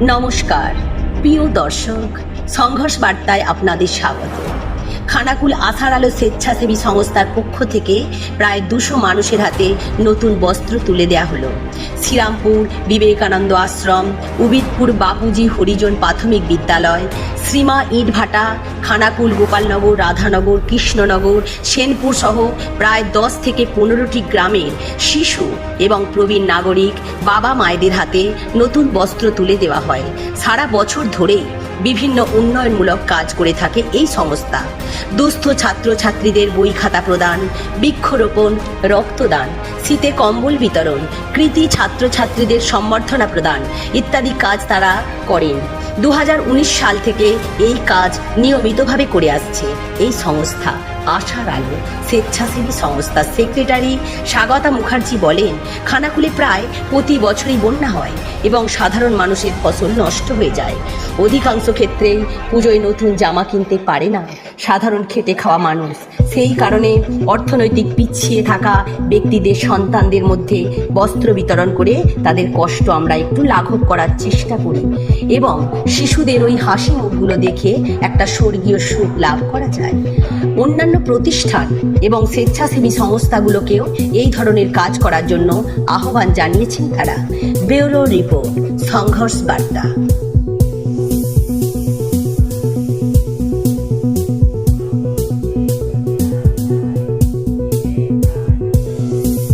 নমস্কার। প্রিয় দর্শক, সংঘর্ষ বার্তায় আপনাদের স্বাগত। খানাকুল আশার আলো স্বেচ্ছাসেবী সংস্থার পক্ষ থেকে প্রায় দুশো মানুষের হাতে নতুন বস্ত্র তুলে দেওয়া হলো। শ্রীরামপুর বিবেকানন্দ আশ্রম, উবিদপুর বাপুজি হরিজন প্রাথমিক বিদ্যালয়, শ্রীমা ইটভাটা খানাকুল, গোপালনগর, রাধানগর, কৃষ্ণনগর, সেনপুর সহ প্রায় দশ থেকে পনেরোটি গ্রামের শিশু এবং প্রবীণ নাগরিক বাবা মায়েদের হাতে নতুন বস্ত্র তুলে দেওয়া হয়। সারা বছর ধরেই বিভিন্ন উন্নয়নমূলক কাজ করে থাকে এই সংস্থা। দুস্থ ছাত্রছাত্রীদের বই খাতা প্রদান, বৃক্ষরোপণ, রক্তদান, শীতে কম্বল বিতরণ, কৃতি ছাত্রছাত্রীদের সম্বর্ধনা প্রদান ইত্যাদি কাজ তারা করেন। দু হাজার উনিশ সাল থেকে এই কাজ নিয়মিতভাবে করে আসছে। এই সংস্থা, আশার আলো, স্বেচ্ছাসেবী সংস্থার সেক্রেটারি স্বাগতা মুখার্জি বলেন, খানাকুলে প্রায় প্রতি বছরই বন্যা হয় এবং সাধারণ মানুষের ফসল নষ্ট হয়ে যায়। অধিকাংশ ক্ষেত্রেই পুজোয় নতুন জামা কিনতে পারে না। সাধারণ খেটে খাওয়া মানুষ। সেই কারণে অর্থনৈতিক পিছিয়ে থাকা ব্যক্তিদের, সন্তানদের মধ্যে বস্ত্র বিতরণ করে তাদের কষ্ট আমরা একটু লাঘব করার চেষ্টা করি এবং শিশুদের ওই হাসি মুখগুলো দেখে একটা স্বর্গীয় সুখ লাভ করা যায়। অন্যান্য প্রতিষ্ঠান এবং স্বেচ্ছাসেবী সংস্থাগুলোকেও এই ধরনের কাজ করার জন্য আহ্বান জানিয়েছেন তারা। ব্যুরো রিপোর্ট, সংঘর্ষ বার্তা।